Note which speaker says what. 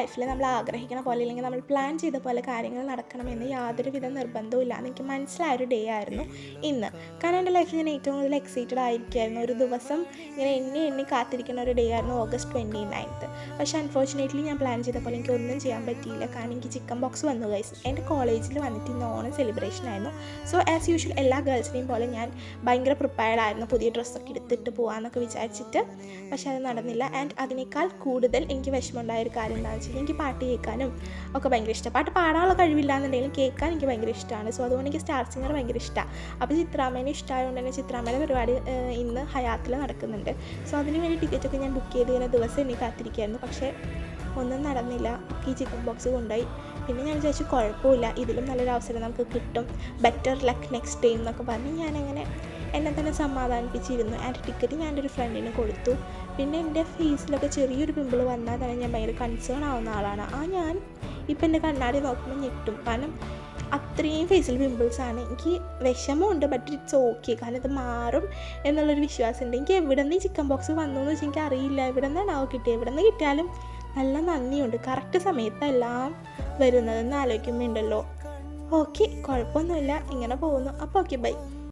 Speaker 1: ലൈഫിൽ നമ്മൾ ആഗ്രഹിക്കുന്ന പോലെ അല്ലെങ്കിൽ നമ്മൾ പ്ലാൻ ചെയ്ത പോലെ കാര്യങ്ങൾ നടക്കണമെന്ന് യാതൊരുവിധ നിർബന്ധവും ഇല്ല എനിക്ക് മനസ്സിലായ ഒരു ഡേ ആയിരുന്നു ഇന്ന്. കാരണം എന്റെ ലൈഫിൽ ഞാൻ ഏറ്റവും കൂടുതൽ എക്സൈറ്റഡ് ആയിരിക്കുമായിരുന്നു ഒരു ദിവസം ഇങ്ങനെ എന്നെ എണ്ണി കാത്തിരിക്കുന്ന ഒരു ഡേ ആയിരുന്നു ഓഗസ്റ്റ് ട്വന്റി നയൻത്ത് പക്ഷേ അൺഫോർച്ചുനേറ്റ്ലി ഞാൻ പ്ലാൻ ചെയ്ത പോലെ എനിക്ക് ഒന്നും ചെയ്യാൻ പറ്റിയില്ല. കാരണം എനിക്ക് ചിക്കൻ ബോക്സ് വന്നു ഗൈസ് എന്റെ കോളേജിൽ വന്നിട്ട് ഇന്ന് ഓണം സെലിബ്രേഷൻ ആയിരുന്നു. സോ ആസ് യൂഷ്വൽ എല്ലാ ഗേൾസിനെയും പോലെ ഞാൻ ഭയങ്കര പ്രിപ്പയർഡ് ആയിരുന്നു. പുതിയ ഡ്രസ്സൊക്കെ എടുത്തിട്ട് പോകാമെന്നൊക്കെ വിചാരിച്ചിട്ട്. പക്ഷെ അത് നടന്നില്ല. ആൻഡ് അതിനേക്കാൾ കൂടുതൽ എനിക്ക് വിഷമമുണ്ടായ ഒരു കാര്യം എന്താണെന്ന് വെച്ചാൽ എനിക്ക് പാട്ട് കേൾക്കാനും ഒക്കെ ഭയങ്കര ഇഷ്ടം പാട്ട് പാടാനുള്ള കഴിവില്ല എന്നുണ്ടെങ്കിലും കേൾക്കാൻ എനിക്ക് ഭയങ്കര ഇഷ്ടമാണ്. സോ അതുകൊണ്ട് എനിക്ക് സ്റ്റാർ സിംഗർ ഭയങ്കര ഇഷ്ടമാണ് അപ്പോൾ ചിത്രാമേനെ ഇഷ്ടമായതുകൊണ്ട് തന്നെ ചിത്രാമ്മയുടെ പരിപാടി ഇന്ന് ഹയാത്തിൽ നടക്കുന്നുണ്ട്. സോ അതിന് വേണ്ടി ടിക്കറ്റൊക്കെ ഞാൻ ബുക്ക് ചെയ്ത് ഇങ്ങനെ ദിവസം എനിക്ക് കാത്തിരിക്കുകയായിരുന്നു പക്ഷേ ഒന്നും നടന്നില്ല. ഈ ചിക്കൻ ബോക്സ് കൊണ്ടുപോയി. പിന്നെ ഞാൻ വിചാരിച്ചു കുഴപ്പമില്ല. ഇതിലും നല്ലൊരു അവസരം നമുക്ക് കിട്ടും. ബെറ്റർ ലക്ക് നെക്സ്റ്റ് ടൈം എന്നൊക്കെ പറഞ്ഞ് ഞാനങ്ങനെ എന്നെ തന്നെ സമാധാനിപ്പിച്ചിരുന്നു. ആ ടിക്കറ്റ് ഞാൻ എന്റെ ഒരു ഫ്രണ്ടിന് കൊടുത്തു. പിന്നെ എന്റെ ഫേസിലൊക്കെ ചെറിയൊരു പിമ്പിൾ വന്നാൽ തന്നെ ഞാൻ ഭയങ്കര കൺസേൺ ആവുന്ന ആളാണ്. ആ ഞാൻ ഇപ്പം എന്റെ കണ്ണാടി നോക്കുമ്പോൾ ഞെട്ടും. കാരണം അത്രയും ഫേസിൽ പിമ്പിൾസ് ആണ്. എനിക്ക് വിഷമമുണ്ട് ബട്ട് ഇറ്റ്സ് ഓക്കെ കാരണം ഇത് മാറും എന്നുള്ളൊരു വിശ്വാസമുണ്ട്. എനിക്ക് എവിടെ നിന്ന് ചിക്കൻ ബോക്സ് വന്നു എന്ന് വെച്ചാൽ എനിക്ക് അറിയില്ല. എവിടെ നിന്നാണാവോ കിട്ടിയത് എവിടെ നിന്ന് കിട്ടിയാലും നല്ല നന്ദിയുണ്ട്. കറക്റ്റ് സമയത്തെല്ലാം വരുന്നതെന്ന് ആലോചിക്കുമ്പോൾ ഉണ്ടല്ലോ. ഓക്കെ കുഴപ്പമൊന്നുമില്ല. ഇങ്ങനെ പോകുന്നു. അപ്പോൾ ഓക്കെ ബൈ